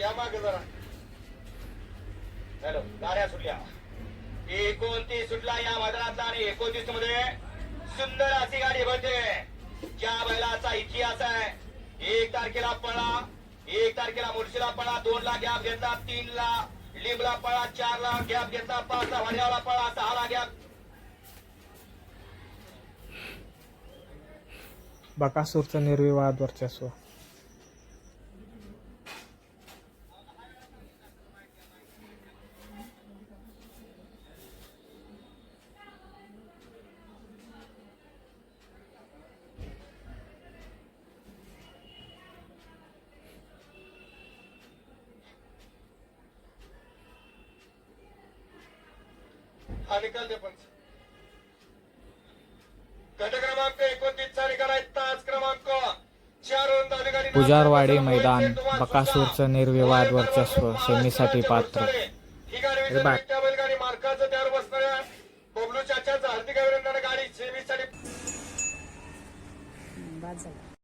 या माग जरा. हॅलो गाड्या सुटल्या. एकोणतीस सुटला या मैदानातला आणि एकोणतीसमध्ये सुंदर अशी गाडी बनते. ज्या बैलाचा इतिहास आहे. एक तारखेला पळा एक तारखेला मुळशीला पळा दोन ला गॅप घेतला तीन ला लिंबला पळा चार ला गॅप घेतला पाच ला हरियाला पळा सहा ला गॅप बकासूरचं निर्विवाद वर्चस्व. हा निकाल दे पंच गट क्रमांक एकोणतीसचा निकाल आहे. तास क्रमांक पुजारवाडी मैदान, बकासूरचं निर्विवाद वर्चस्व, सेमीसाठी पात्र. गाडी बघ. त्या बैलगाडी मार्काचं त्यावर बसणाऱ्या बबलू चाचाचं हार्दिक अभिनंदन गाडी सेमीसाठी. बाद झाला.